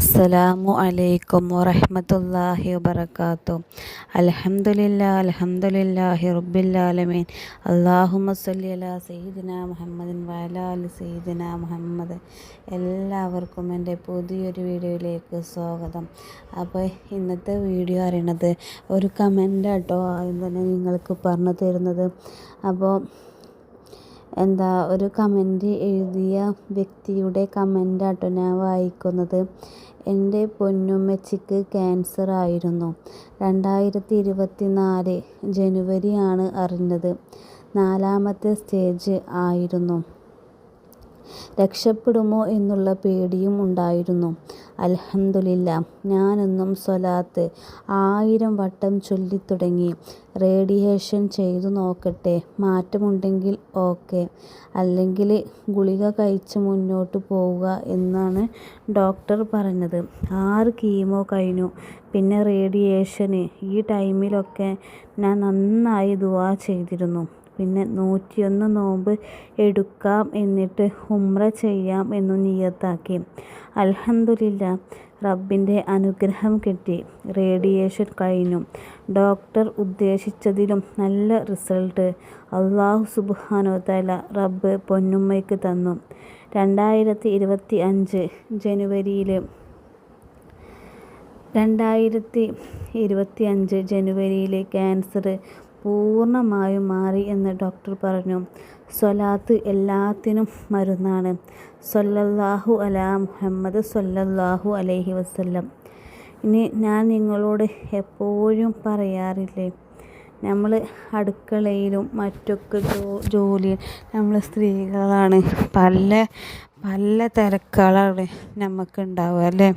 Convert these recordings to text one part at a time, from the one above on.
അസ്സലാമു അലൈക്കും വറഹമത്തല്ലാഹി വബറകാതുഹു. അൽഹംദുലില്ലാ അൽഹംദുലില്ലാഹി റബ്ബിൽ അല്ലാഹുമ്മ സ്വല്ലി അലാ സയ്യിദിന മുഹമ്മദിൻ വഅലാ അലി സയ്യിദിന മുഹമ്മദ്. എല്ലാവർക്കും എന്റെ പുതിയൊരു വീഡിയോയിലേക്ക് സ്വാഗതം. അപ്പോൾ ഇന്നത്തെ വീഡിയോ അറിയണത് ഒരു കമന്റ് കേട്ടോ ആദ്യം തന്നെ നിങ്ങൾക്ക് പറഞ്ഞു തരുന്നത്. അപ്പോൾ എന്താ ഒരു കമന്റ് എഴുതിയ വ്യക്തിയുടെ കമന്റാട്ടോ ഞാൻ വായിക്കുന്നത്. എന്റെ പൊന്നുമ്മച്ചിക്ക് ക്യാൻസർ ആയിരുന്നു. രണ്ടായിരത്തി ഇരുപത്തി നാല് ജനുവരിയാണ് അറിഞ്ഞത്. നാലാമത്തെ സ്റ്റേജ് ആയിരുന്നു. രക്ഷപ്പെടുമോ എന്നുള്ള പേടിയും ഉണ്ടായിരുന്നു. അൽഹംദുലില്ല ഞാനെന്നും സ്വലാത്ത് ആയിരം വട്ടം ചൊല്ലിത്തുടങ്ങി. റേഡിയേഷൻ ചെയ്തു നോക്കട്ടെ മാറ്റമുണ്ടെങ്കിൽ ഓക്കെ. അല്ലെങ്കിൽ ഗുളിക കഴിച്ച് മുന്നോട്ട് പോവുക എന്നാണ് ഡോക്ടർ പറഞ്ഞത്. ആറ് കീമോ കഴിഞ്ഞു. പിന്നെ റേഡിയേഷന് ഈ ടൈമിലൊക്കെ ഞാൻ നന്നായി ദുവാ ചെയ്തിരുന്നു. പിന്നെ നൂറ്റിയൊന്ന് നോമ്പ് എടുക്കാം എന്നിട്ട് ഉമ്ര ചെയ്യാം എന്നു നിയത്താക്കി. അൽഹംദുലില്ല റബ്ബിന്റെ അനുഗ്രഹം കിട്ടി. റേഡിയേഷൻ കഴിഞ്ഞു. ഡോക്ടർ ഉദ്ദേശിച്ചതിലും നല്ല റിസൾട്ട്. അള്ളാഹു സുബ്ഹാനഹു തആല റബ്ബ് പൊന്നുമ്മയ്ക്ക് തന്നു. രണ്ടായിരത്തി ഇരുപത്തി അഞ്ച് ജനുവരിയിൽ രണ്ടായിരത്തി ഇരുപത്തി അഞ്ച് ജനുവരിയിൽ ക്യാൻസർ പൂർണമായും മാറി എന്ന് ഡോക്ടർ പറഞ്ഞു. സ്വലാത്ത് എല്ലാത്തിനും മരുന്നാണ്. സ്വല്ലല്ലാഹു അലാ മുഹമ്മദ് സ്വല്ലല്ലാഹു അലൈഹി വസ്ല്ലം. ഇനി ഞാൻ നിങ്ങളോട് എപ്പോഴും പറയാറില്ലേ നമ്മൾ അടുക്കളയിലും മറ്റൊക്കെ ജോലി നമ്മൾ സ്ത്രീകളാണ്. പല പല തിരക്കുകളാണ് നമുക്ക് ഉണ്ടാവുക അല്ലേ?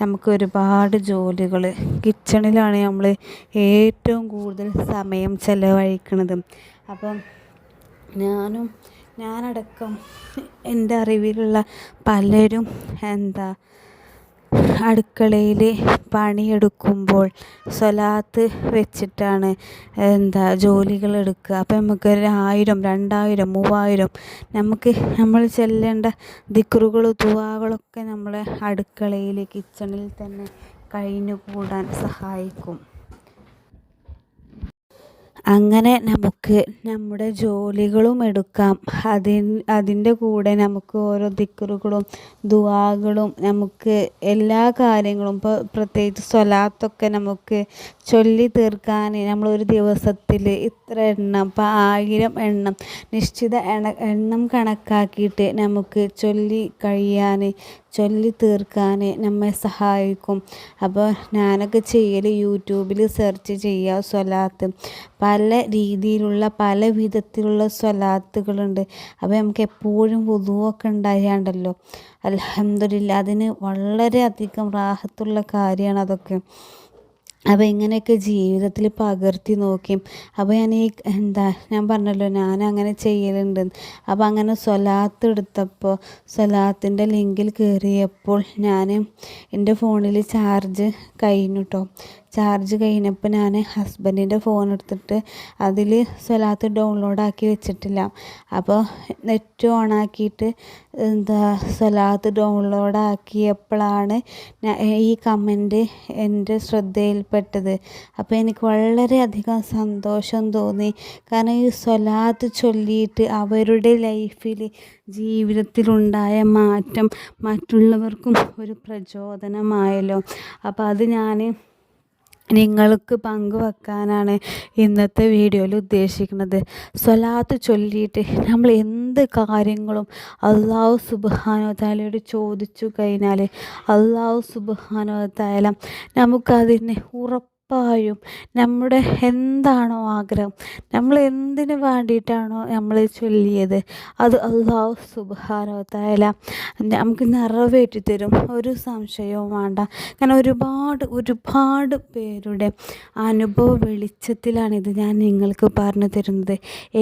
നമുക്ക് ഒരുപാട് ജോലികൾ കിച്ചണിലാണ് നമ്മൾ ഏറ്റവും കൂടുതൽ സമയം ചിലവഴിക്കുന്നത് അപ്പം ഞാനും ഞാനടക്കം എന്റെ അറിവിലുള്ള പലരും എന്താ അടുക്കളയിൽ പണിയെടുക്കുമ്പോൾ സ്വലാത്ത് വെച്ചിട്ടാണ് എന്താ ജോലികൾ എടുക്കുക അപ്പം നമുക്ക് ഒരു ആയിരം രണ്ടായിരം മൂവായിരം നമുക്ക് നമ്മൾ ചെല്ലേണ്ട ദിക്റുകളും ദുആകളൊക്കെ നമ്മളെ അടുക്കളയിൽ കിച്ചണിൽ തന്നെ കഴിഞ്ഞുകൂടാൻ സഹായിക്കും. അങ്ങനെ നമുക്ക് നമ്മുടെ ജോലികളും എടുക്കാം. അതി അതിന്റെ കൂടെ നമുക്ക് ഓരോ ദിക്റുകളും ദുആകളും നമുക്ക് എല്ലാ കാര്യങ്ങളും ഇപ്പോൾ പ്രത്യേകിച്ച് സ്വലാത്തൊക്കെ നമുക്ക് ചൊല്ലി തീർക്കാൻ നമ്മളൊരു ദിവസത്തിൽ ഇത്ര എണ്ണം ഇപ്പോൾ ആയിരം എണ്ണം നിശ്ചിത എണ എണ്ണം കണക്കാക്കിയിട്ട് നമുക്ക് ചൊല്ലി കഴിയാൻ ചൊല്ലി തീർക്കാൻ നമ്മെ സഹായിക്കും. അപ്പോൾ ഞാനൊക്കെ ചെയ്യൽ യൂട്യൂബിൽ സെർച്ച് ചെയ്യുക സ്വലാത്ത്. പല രീതിയിലുള്ള പല വിധത്തിലുള്ള സ്വലാത്തുകളുണ്ട്. അപ്പോൾ നമുക്ക് എപ്പോഴും പൊതുവൊക്കെ ഉണ്ടായാണ്ടല്ലോ. അലഹമില്ല അതിന് വളരെയധികം റാഹത്തുള്ള കാര്യമാണ് അതൊക്കെ അപ്പോൾ ഇങ്ങനെയൊക്കെ ജീവിതത്തിൽ പകർത്തി നോക്കി അപ്പോൾ ഞാൻ ഈ എന്താ ഞാൻ പറഞ്ഞല്ലോ ഞാൻ അങ്ങനെ ചെയ്യലുണ്ട്. അപ്പോൾ അങ്ങനെ സ്വലാത്ത് എടുത്തപ്പോൾ സ്വലാത്തിന്റെ ലിങ്കിൽ കയറിയപ്പോൾ ഞാൻ എന്റെ ഫോണിൽ ചാർജ് കഴിഞ്ഞു കേട്ടോ ചാർജ് കഴിഞ്ഞപ്പോൾ ഞാൻ ഹസ്ബൻഡിന്റെ ഫോൺ എടുത്തിട്ട് അതിൽ സ്വലാത്ത് ഡൗൺലോഡ് ആക്കി വെച്ചിട്ടില്ല. അപ്പോൾ നെറ്റ് ഓൺ ആക്കിയിട്ട് എന്താ സ്വലാത്ത് ഡൗൺലോഡ് ആക്കിയപ്പോഴാണ് ഈ കമന്റ് എന്റെ ശ്രദ്ധയിൽപ്പെട്ടത്. അപ്പോൾ എനിക്ക് വളരെയധികം സന്തോഷം തോന്നി. കാരണം ഈ സ്വലാത്ത് ചൊല്ലിയിട്ട് അവരുടെ ലൈഫിൽ ജീവിതത്തിലുണ്ടായ മാറ്റം മറ്റുള്ളവർക്കും ഒരു പ്രചോദനമായല്ലോ. അപ്പോൾ അത് ഞാൻ നിങ്ങൾക്ക് പങ്കുവെക്കാനാണ് ഇന്നത്തെ വീഡിയോയിൽ ഉദ്ദേശിക്കുന്നത്. സ്വലാത്ത് ചൊല്ലിയിട്ട് നമ്മൾ എന്ത് കാര്യങ്ങളും അള്ളാഹു സുബാനോ താലയോട് ചോദിച്ചു കഴിഞ്ഞാൽ അള്ളാഹു സുബാനോ നമുക്കതിനെ നമുക്കതിന് ഉറപ്പ് ഉറപ്പായും നമ്മുടെ എന്താണോ ആഗ്രഹം നമ്മൾ എന്തിനു വേണ്ടിയിട്ടാണോ നമ്മൾ ചൊല്ലിയത് അത് അള്ളാഹു സുബാനോത്തായാല നമുക്ക് നിറവേറ്റി തരും. ഒരു സംശയവും വേണ്ട. കാരണം ഒരുപാട് ഒരുപാട് പേരുടെ അനുഭവ വെളിച്ചത്തിലാണിത് ഞാൻ നിങ്ങൾക്ക് പറഞ്ഞു തരുന്നത്.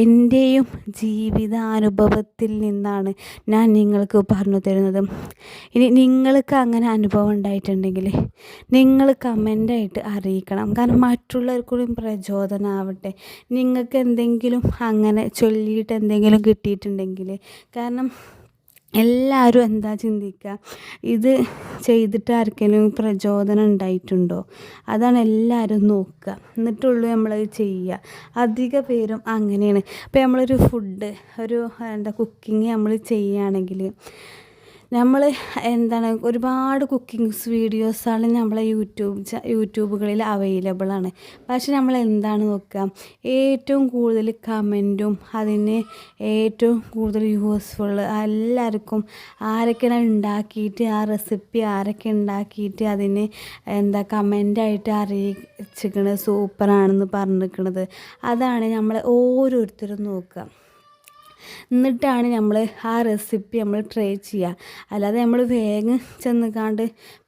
എന്റെയും ജീവിതാനുഭവത്തിൽ നിന്നാണ് ഞാൻ നിങ്ങൾക്ക് പറഞ്ഞു തരുന്നത്. ഇനി നിങ്ങൾക്ക് അങ്ങനെ അനുഭവം ഉണ്ടായിട്ടുണ്ടെങ്കിൽ നിങ്ങൾ കമന്റായിട്ട് അറിയിക്കണം. കാരണം മറ്റുള്ളവർക്കൊരു പ്രചോദനമാവട്ടെ നിങ്ങൾക്ക് എന്തെങ്കിലും അങ്ങനെ ചൊല്ലിയിട്ട് എന്തെങ്കിലും കിട്ടിയിട്ടുണ്ടെങ്കിൽ. കാരണം എല്ലാവരും എന്താ ചിന്തിക്കുക ഇത് ചെയ്തിട്ട് ആർക്കെങ്കിലും പ്രചോദനം ഉണ്ടായിട്ടുണ്ടോ? അതാണ് എല്ലാവരും നോക്കുക എന്നിട്ടുള്ളൂ നമ്മളത് ചെയ്യുക അധിക പേരും അങ്ങനെയാണ്. ഇപ്പോൾ നമ്മളൊരു ഫുഡ് ഒരു എന്താ കുക്കിംഗ് നമ്മൾ ചെയ്യുകയാണെങ്കിൽ നമ്മൾ എന്താണ് ഒരുപാട് കുക്കിങ്സ് വീഡിയോസാണ് നമ്മളെ യൂട്യൂബ് യൂട്യൂബുകളിൽ അവൈലബിൾ ആണ് പക്ഷെ നമ്മൾ എന്താണ് നോക്കുക ഏറ്റവും കൂടുതൽ കമന്റും അതിന് ഏറ്റവും കൂടുതൽ യൂസ്ഫുൾ എല്ലാവർക്കും ആരൊക്കെയാണ് ഉണ്ടാക്കിയിട്ട് ആ റെസിപ്പി ആരൊക്കെ ഉണ്ടാക്കിയിട്ട് അതിന് എന്താ കമന്റായിട്ട് അറിയിച്ചിരിക്കുന്നത് സൂപ്പറാണെന്ന് പറഞ്ഞിരിക്കുന്നത് അതാണ് നമ്മൾ ഓരോരുത്തരും നോക്കുക എന്നിട്ടാണ് നമ്മൾ ആ റെസിപ്പി നമ്മൾ ട്രൈ ചെയ്യുക. അല്ലാതെ നമ്മൾ വേഗം ചെന്നുകാണ്ട്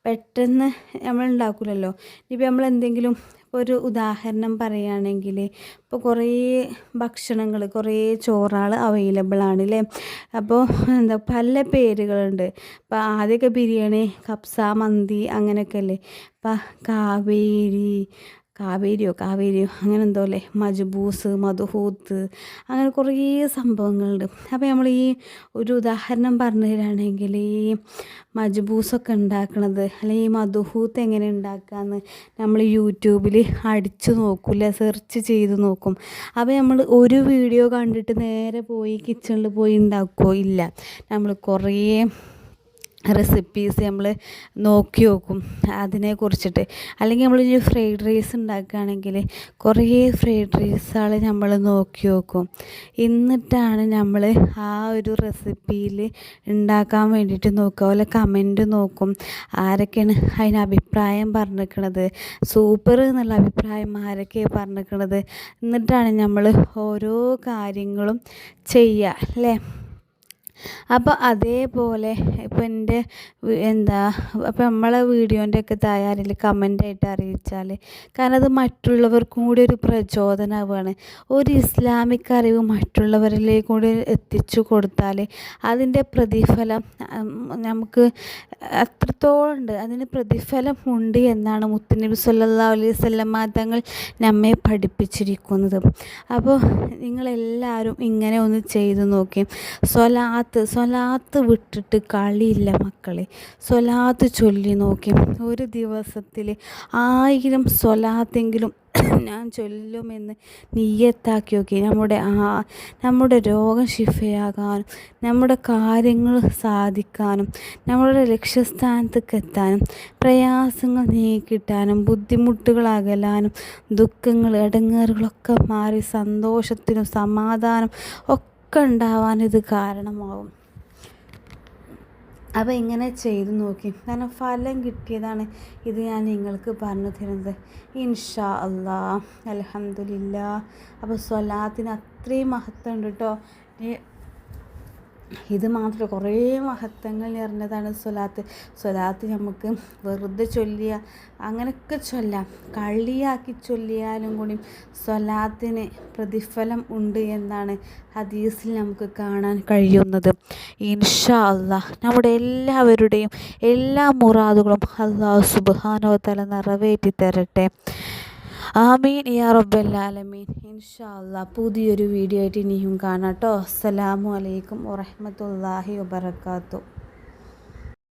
പെട്ടെന്ന് നമ്മൾ ഉണ്ടാക്കില്ലല്ലോ ഇനിയിപ്പോൾ നമ്മൾ എന്തെങ്കിലും ഒരു ഉദാഹരണം പറയുകയാണെങ്കിൽ ഇപ്പോൾ കുറേ ഭക്ഷണങ്ങൾ കുറേ ചോറാൾ അവൈലബിൾ ആണ് അല്ലേ അപ്പോൾ എന്താ പല പേരുകളുണ്ട്. ഇപ്പോൾ ആദ്യമൊക്കെ ബിരിയാണി കപ്സ മന്തി അങ്ങനെയൊക്കെ അല്ലേ? ഇപ്പം കാവേരി കാവേരിയോ കാവേരിയോ അങ്ങനെ എന്തോ അല്ലേ? മജ്ബൂസ് മധുഹൂത്ത് അങ്ങനെ കുറേ സംഭവങ്ങളുണ്ട്. അപ്പോൾ നമ്മൾ ഈ ഒരു ഉദാഹരണം പറഞ്ഞു തരാണെങ്കിൽ ഈ മജ്ബൂസൊക്കെ ഉണ്ടാക്കണത് അല്ലെങ്കിൽ ഈ മധുഹൂത്ത് എങ്ങനെ ഉണ്ടാക്കാമെന്ന് നമ്മൾ യൂട്യൂബിൽ അടിച്ചു നോക്കില്ല സെർച്ച് ചെയ്ത് നോക്കും. അപ്പോൾ നമ്മൾ ഒരു വീഡിയോ കണ്ടിട്ട് നേരെ പോയി കിച്ചണിൽ പോയി ഉണ്ടാക്കുമോ ഇല്ല. നമ്മൾ കുറേ റെസിപ്പീസ് നമ്മൾ നോക്കി നോക്കും അതിനെ കുറിച്ചിട്ട്. അല്ലെങ്കിൽ നമ്മൾ ഇനി ഫ്രൈഡ് റൈസ് ഉണ്ടാക്കുകയാണെങ്കിൽ കുറേ ഫ്രൈഡ് റൈസുകൾ നമ്മൾ നോക്കി നോക്കും. എന്നിട്ടാണ് നമ്മൾ ആ ഒരു റെസിപ്പിയിൽ ഉണ്ടാക്കാൻ വേണ്ടിയിട്ട് നോക്കുക. അതുപോലെ കമന്റ് നോക്കും. ആരൊക്കെയാണ് അതിന് അഭിപ്രായം പറഞ്ഞിരിക്കണത്? സൂപ്പർ എന്നുള്ള അഭിപ്രായം ആരൊക്കെയാണ് പറഞ്ഞിരിക്കണത്? എന്നിട്ടാണ് നമ്മൾ ഓരോ കാര്യങ്ങളും ചെയ്യുക അല്ലേ? അപ്പോൾ അതേപോലെ ഇപ്പോൾ എന്റെ എന്താ അപ്പോൾ നമ്മളെ വീഡിയോന്റെ ഒക്കെ താഴെ ആരെങ്കിലും കമന്റായിട്ട് അറിയിച്ചാൽ കാരണം അത് മറ്റുള്ളവർക്കും കൂടി ഒരു പ്രചോദനമാവുകയാണ് ഒരു ഇസ്ലാമിക് അറിവ് മറ്റുള്ളവരിലേക്ക് കൂടി എത്തിച്ചു കൊടുത്താൽ അതിന്റെ പ്രതിഫലം നമുക്ക് അത്രത്തോളം ഉണ്ട്. അതിന് പ്രതിഫലം ഉണ്ട് എന്നാണ് മുത്തുനബി സല്ലാ അലൈഹി സ്വല്ലമ്മ തങ്ങൾ നമ്മെ പഠിപ്പിച്ചിരിക്കുന്നത്. അപ്പോൾ നിങ്ങളെല്ലാവരും ഇങ്ങനെ ഒന്ന് ചെയ്തു നോക്കി. സ്വലാത്ത് സ്വലാത്ത് സ്വലാത്ത് വിട്ടിട്ട് കളിയില്ല മക്കളെ. സ്വലാത്ത് ചൊല്ലി നോക്കി. ഒരു ദിവസത്തിൽ ആയിരം സ്വലാത്തെങ്കിലും ഞാൻ ചൊല്ലുമെന്ന് നീയത്താക്കി നോക്കി. നമ്മുടെ ആ നമ്മുടെ രോഗം ശിഫയാകാനും നമ്മുടെ കാര്യങ്ങൾ സാധിക്കാനും നമ്മുടെ ലക്ഷ്യസ്ഥാനത്തേക്ക് എത്താനും പ്രയാസങ്ങൾ നീക്കിട്ടാനും ബുദ്ധിമുട്ടുകൾ അകലാനും ദുഃഖങ്ങൾ ഇടങ്ങേറുകളൊക്കെ മാറി സന്തോഷത്തിനും സമാധാനം ഒക്കെ ഒക്കെ ഉണ്ടാവാൻ ഇത് കാരണമാവും. അപ്പോൾ ഇങ്ങനെ ചെയ്തു നോക്കി. കാരണം ഫലം കിട്ടിയതാണ് ഇത് ഞാൻ നിങ്ങൾക്ക് പറഞ്ഞു തരുന്നത്. ഇൻഷാ അല്ലാ അലഹമില്ല അപ്പോൾ സ്വലാത്തിന് അത്രയും മഹത്വം ഉണ്ട് കേട്ടോ ഇത് മാത്രം കുറേ മഹത്വങ്ങൾ നിറഞ്ഞതാണ് സ്വലാത്ത്. സ്വലാത്ത് നമുക്ക് വെറുതെ ചൊല്ലിയ അങ്ങനെയൊക്കെ ചൊല്ലാം. കളിയാക്കി ചൊല്ലിയാലും കൂടി സ്വലാത്തിന് പ്രതിഫലം ഉണ്ട് എന്നാണ് ഹദീസിൽ നമുക്ക് കാണാൻ കഴിയുന്നത്. ഇൻഷാ അള്ളാഹ് നമ്മുടെ എല്ലാവരുടെയും എല്ലാ മുറാദുകളും അള്ളാഹു സുബാനോ തല നിറവേറ്റി തരട്ടെ. ആമീൻ യാ റബ്ബല്ലാലമീൻ. ഇൻഷാ പുതിയൊരു വീഡിയോ ആയിട്ട് ഇനിയും കാണാം കേട്ടോ. അസ്സലാമു അലൈക്കും വറഹമത്തല്ലാഹി വബർക്കാത്തു